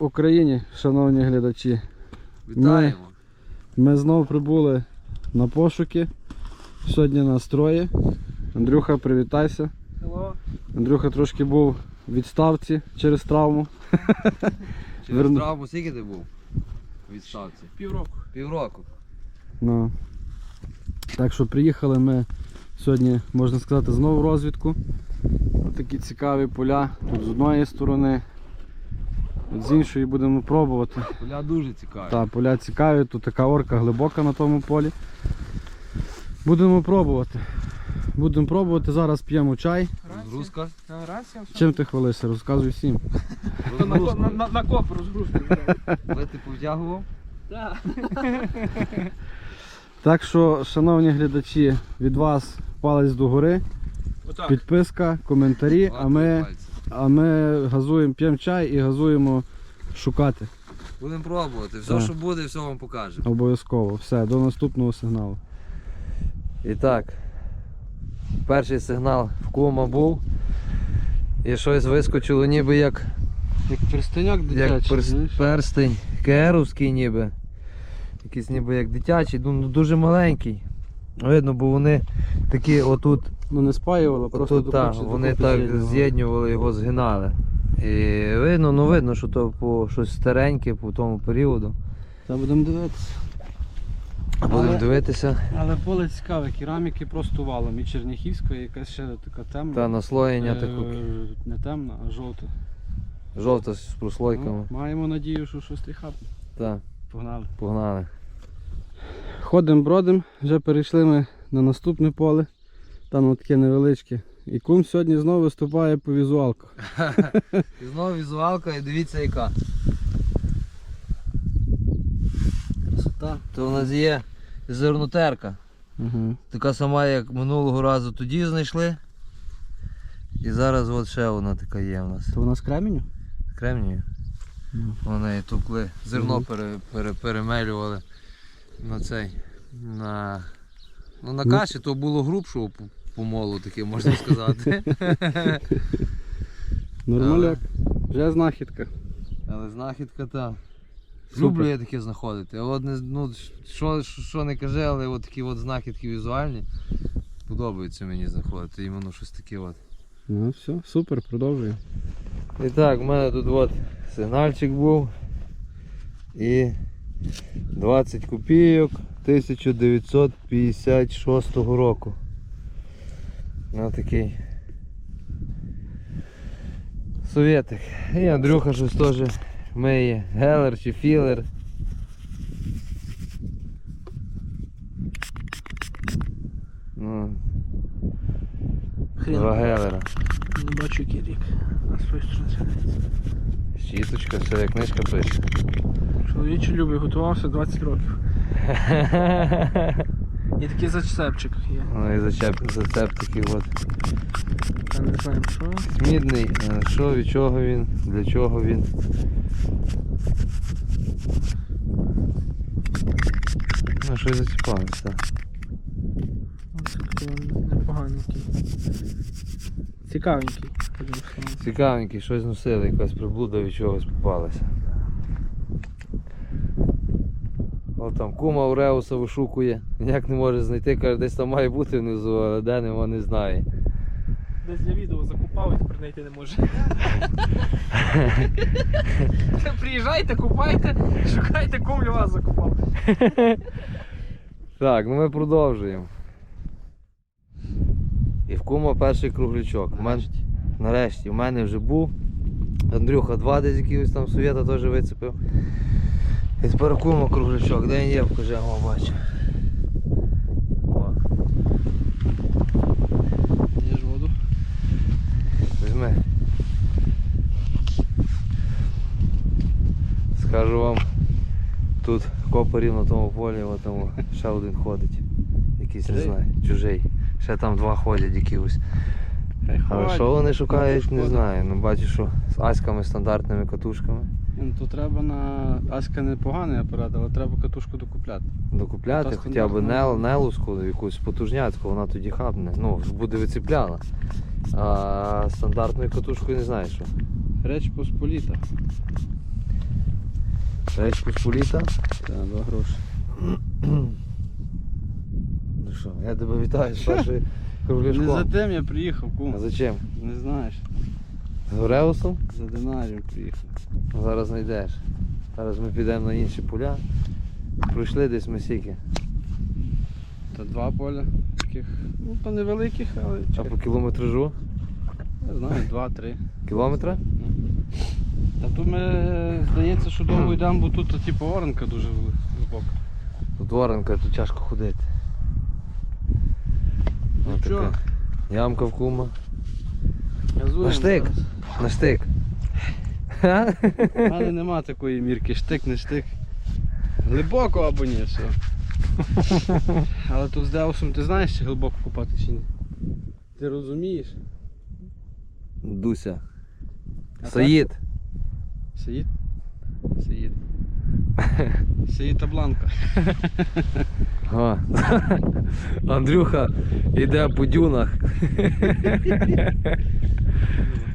Україні, шановні глядачі! Вітаємо. Ми знову прибули на пошуки. Сьогодні нас троє. Андрюха, привітайся. Hello. Андрюха трошки був в відставці через травму. Через Верну- травму скільки ти був? у Відставці. Півроку. Півроку. Ну. Так що приїхали ми сьогодні, можна сказати, знову в розвідку. Такі цікаві поля. Тут з одної сторони, з іншої будемо пробувати. Поля дуже цікаві. Та, поля цікаві, тут така орка глибока на тому полі. Будемо пробувати. Будемо пробувати, зараз п'ємо чай. Розгрузка. Чим ти хвалишся? Розказуй всім. На, на, на, на коп розгрузку. Ви ти повтягував? Так. Так що, шановні глядачі, від вас палець догори, Отак. підписка, коментарі, а ми, Пальці. А ми газуємо, п'ємо чай і газуємо шукати. Будемо пробувати. Все, Так. що буде, все вам покажемо. Обов'язково. Все, до наступного сигналу. І так, перший сигнал в кума був. І щось вискочило ніби як, Як перстеняк як перс- перстень керовський ніби. Якийсь ніби як дитячий, ну дуже маленький. Видно, бо вони такі отут Ну не спаювали, просто Тут так, вони так з'єднували його, згинали. І видно, ну видно, що то по щось стареньке по тому періоду. Та будемо дивитися. Будемо Але- дивитися. Але поле цікаве, кераміки просто валом. І Черняхівська, і якась ще така темна. Та наслоєння Е, таку Не темна, а жовта. жовта з прослойками. Ну, маємо надію, що щось тріхапне. Так, Погнали. погнали. Ходимо, бродимо, вже перейшли ми на наступне поле. Там от таке невеличке. І кум сьогодні знову виступає по візуалках. І знову візуалка, і дивіться яка. Красота. То у нас є зернотерка. Угу. Така сама, як минулого разу тоді знайшли. І зараз от ще одна така є у нас. То вона з кременю? Кремнію. Ну. Вони товкли, зерно Мгм. пере, пере, перемелювали на цей. На, ну, на Ну. каші то було грубшого помолу таке, можна сказати. Нормаляк. Вже знахідка. Але знахідка та. Люблю я таке знаходити. От ну, що, що, не кажи, але от такі от знахідки візуальні. Подобається мені знаходити. Іменно щось таке от. Ну все, супер, продовжуємо. І так, в мене тут от сигнальчик був. І 20 копійок 1956 року. Ну такий. Совєтик. І Андрюха щось теж миє. Гелер чи філер. Ну, два гелера. Не бачу який рік. На своїй стороні. Щіточка, все як книжка пише. Чоловічий любить, готувався 20 років. І такий зачепчик є. Ну і зачеп, зацеп такий от. Та не знаємо що. Мідний, е, що, від чого він, для чого він. Ну, щось зачіпалося. непоганенький. Цікавенький. Цікавенький, щось носили, якась приблуда від чогось попалася. О, там кума Уреуса вишукує, ніяк не може знайти, каже, десь там має бути внизу, але де нема не знає. Десь для відео закупав і тепер знайти не може. Приїжджайте, купайте, шукайте, кум для вас закупав. Так, ну ми продовжуємо. І в кума перший круглячок. Мен- Нарешті, в мене вже був. Андрюха два десь якийсь там совєта теж вицепив. І у круглячок. Де він є, покажи, о, бачу. Ж воду. візьми. Скажу вам, тут копарів на тому полі, от там ще один ходить. Якийсь не знаю, чужий. Ще там два ходять якісь. Але що вони шукають, не знаю. Ну бачу, що з аськами стандартними катушками. Ну, то треба на Аська непоганий апарат, але треба катушку докупляти. Докупляти Та хоча б стандартна. нел, нелуску, якусь потужняцьку, вона тоді хапне. Ну, буде вицепляла. А стандартною катушкою не знаю що. Реч Посполіта. Речь Посполіта. Та, два гроші. Ну що, я тебе вітаю з першою Не за тим я приїхав, кум. А зачем? Не знаєш. З Гореусом? За динарієм приїхав. Зараз знайдеш. Зараз ми підемо на інші поля. Пройшли десь ми сіки. Та два поля таких, ну то невеликих, але А по кілометражу? не знаю, два-три. Кілометра? Та тут ми здається, що довго йдемо, бо тут типу оранка дуже глибока. Тут воронка, тут тяжко ходити. Така Ямка в кума. Газуємо На штик. На штик. У мене нема такої мірки, штик, не штик. Глибоко або ні, все. Але тут з Деусом ти знаєш, чи глибоко купати чи ні? Ти розумієш? Дуся. А Саїд. Саїд? Саїд. Саїд та Бланка. О. Андрюха йде по дюнах.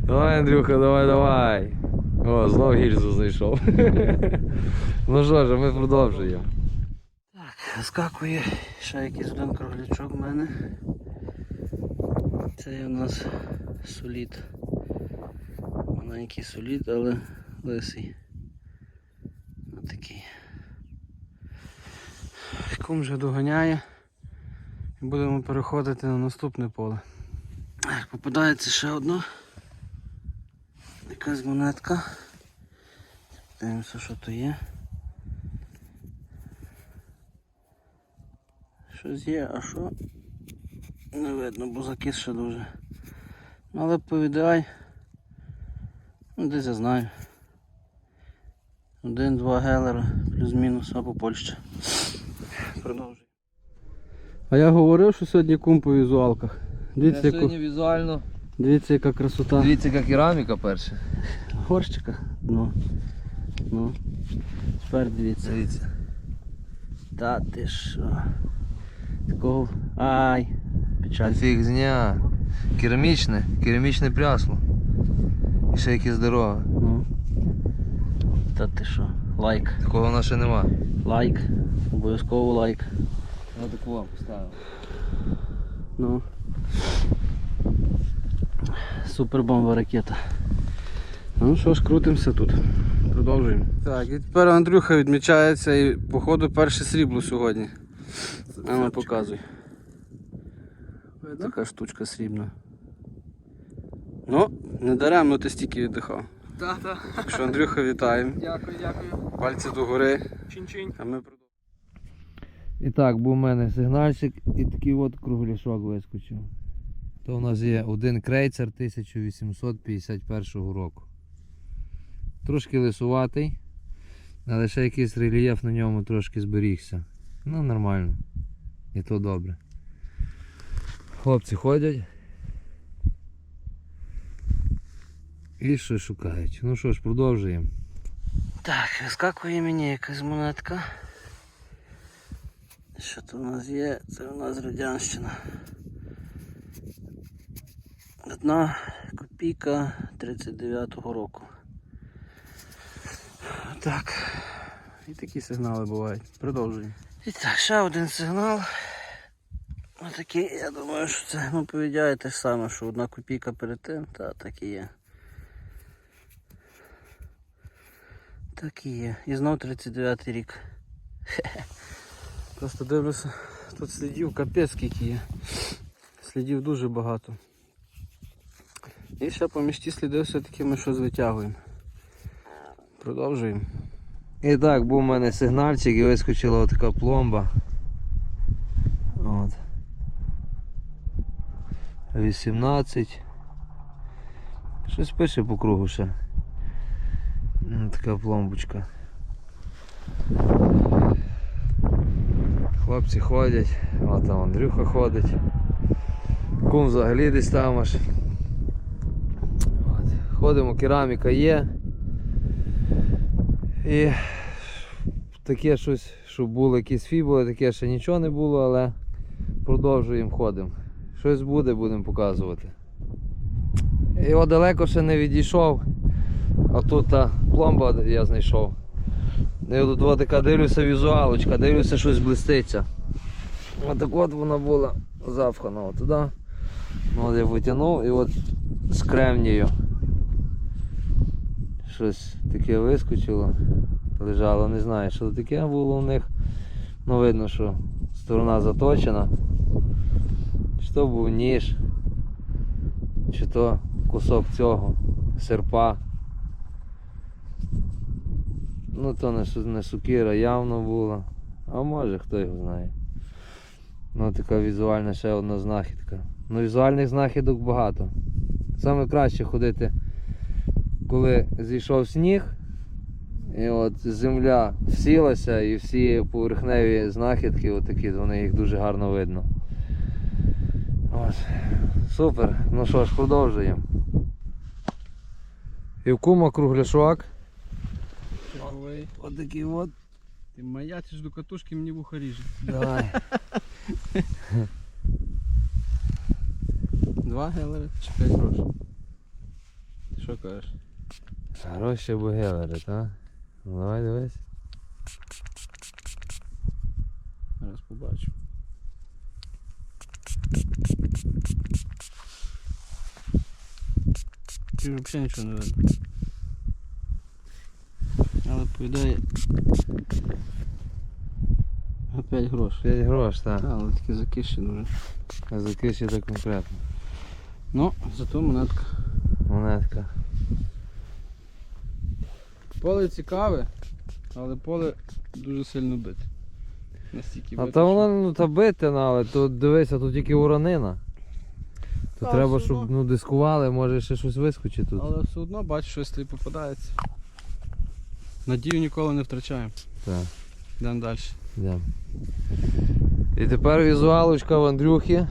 Давай, Андрюха, давай, давай. О, знов гільзу знайшов. Ну що ж, ми продовжуємо. Так, скакує ще якийсь один круглячок в мене. Це у нас солід. Маленький солід, але лисий. Отакий. Кум вже доганяє. Будемо переходити на наступне поле. Попадається ще одна. Якась монетка. Дивимося, що то є. Щось є, а що? Не видно, бо закис ще дуже. Ну, Але повідай. Ну, десь я знаю. Один-два гелера, плюс-мінус, або Польща. Продовжуй. А я говорив, що сьогодні кум по візуалках. Дивіться, яку, візуально. дивіться яка красота. Дивіться, яка кераміка перша. Горщика. Ну. Ну. Тепер дивіться. Дивіться. Та ти що? Такого. Ай. Печаль. Фігзня. Керамічне, керамічне прясло. І ще яке здорове. Ну. Та ти що? Лайк. Такого в нас ще нема. Лайк. Обов'язково лайк. Ну такого поставив. Ну. Супер бомба ракета. Ну що ж, крутимося тут. Продовжуємо. Так, і тепер Андрюха відмічається і походу перше срібло сьогодні. А ну показуй. Така штучка срібна. Ну, не даремно ти стільки віддихав. Так, так. Так що Андрюха вітаємо. Дякую, дякую. Пальці догори. Чин-чин. А ми продовжуємо. І так, був у мене сигнальчик і такий от кругляшок вискочив. То у нас є один крейцер 1851 року. Трошки лисуватий, але ще якийсь рельєф на ньому трошки зберігся. Ну нормально. І то добре. Хлопці ходять. І щось шукають. Ну що ж, продовжуємо. Так, вискакує мені якась монетка. Що то у нас є? Це у нас Радянщина. Одна копійка 39-го року. Так. І такі сигнали бувають. Продовжуємо. І так, ще один сигнал. Отакий, я думаю, що це ну, повідяє те ж саме, що одна копійка перед тим, та так і є. Так і є. І знов 39 рік. Просто дивлюся, тут слідів капець скільки є. Слідів дуже багато. І ще поміж ті сліди все-таки ми щось витягуємо. Продовжуємо. І так, був у мене сигнальчик і вискочила така пломба. От. 18. Щось пише по кругу ще. Така пломбочка. Хлопці ходять, от там Андрюха ходить. Кум взагалі десь там аж. От. Ходимо, кераміка є. І таке щось, щоб було якісь фібули, таке ще нічого не було, але продовжуємо ходимо. Щось буде, будемо показувати. Його далеко ще не відійшов, а тут та пломба я знайшов. Я тут от дивлюся візуалочка, дивлюся, щось блиститься. Отак от вона була запхана от. Ну, От я витягнув і от з кремнію. Щось таке вискочило. Лежало, не знаю, що таке було у них. Ну видно, що сторона заточена. Чи то був ніж, чи то кусок цього серпа. Ну то не, не сукіра явно була. А може хто його знає. Ну така візуальна ще одна знахідка. Ну візуальних знахідок багато. Саме краще ходити, коли зійшов сніг, і от земля всілася і всі поверхневі знахідки, отакі, вони їх дуже гарно видно. От. Супер. Ну що ж, продовжуємо. І в кума кругляшок. Ой, От такий от. ти маячиш до катушки, мені вуха ріже. Давай. Два гелери чи п'ять грошей? Ти що кажеш? Гроші бугелери, так? Ну давай дивись. Зараз побачу. Ти взагалі нічого не видно. Але повідає. Опять гроші. 5 грош, так. Так, але такі закишені вже. А закиші так конкретно. Ну, зато монетка. Монетка. Поле цікаве, але поле дуже сильно бите. Настільки А бите, та що- вона ну та битина, але тут дивися, тут тільки уронина. То Та, треба, все щоб одно. ну, дискували, може ще щось вискочить тут. Але все одно бачиш, щось тобі попадається. Надію ніколи не втрачаємо. Так, Йдемо далі. йдемо. І тепер візуалочка в Андрюхі.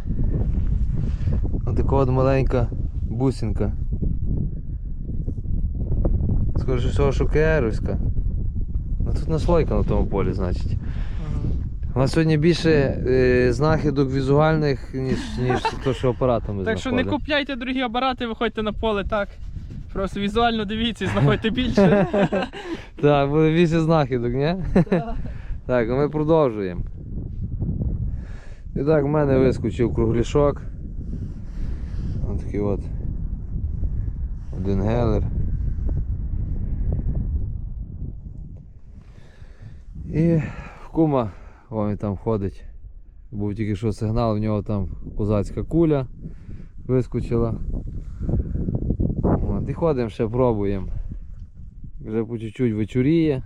Отака от маленька бусинка. Скоріше всього, що керуська. Ну тут наслойка на тому полі, значить. У нас сьогодні більше е, знахідок візуальних, ніж, ніж то, що апаратами Так що не купляйте дорогі апарати, виходьте на поле так. Просто візуально дивіться і знаходьте більше. Так, буде більше знахідок, ні? Так, а ми продовжуємо. І так, в мене вискочив кругляшок. Ось такий от. Один гелер. І в кума, о, він там ходить. Був тільки що сигнал, в нього там козацька куля вискочила. От, і ходимо ще пробуємо. Вже по чуть-чуть вечоріє.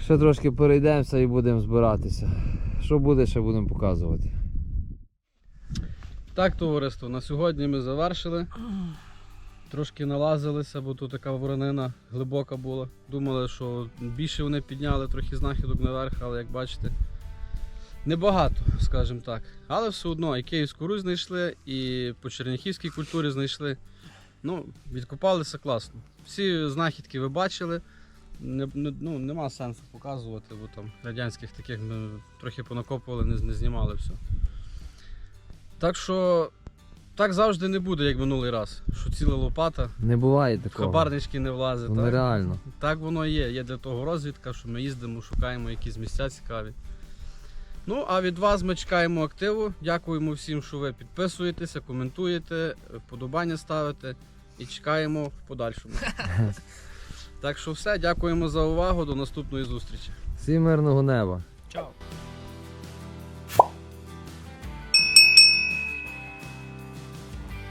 Ще трошки перейдемося і будемо збиратися. Що буде, ще будемо показувати. Так, товариство, на сьогодні ми завершили. Трошки налазилися, бо тут така воронина глибока була. Думали, що більше вони підняли трохи знахідок наверх, але як бачите, небагато, скажімо так. Але все одно і Київську Русь знайшли, і по Черняхівській культурі знайшли. Ну, відкопалися класно. Всі знахідки ви бачили. Не, не- ну, нема сенсу показувати, бо там радянських таких ми трохи понакопували, не, не знімали все. Так що так завжди не буде, як минулий раз. Що ціла лопата, Не буває такого. хабарнички не влазить. Ну, Так? нереально. так воно є. Є для того розвідка, що ми їздимо, шукаємо якісь місця цікаві. Ну, а від вас ми чекаємо активу. Дякуємо всім, що ви підписуєтеся, коментуєте, вподобання ставите і чекаємо в подальшому. так що все, дякуємо за увагу. До наступної зустрічі. Всім мирного неба. Чао.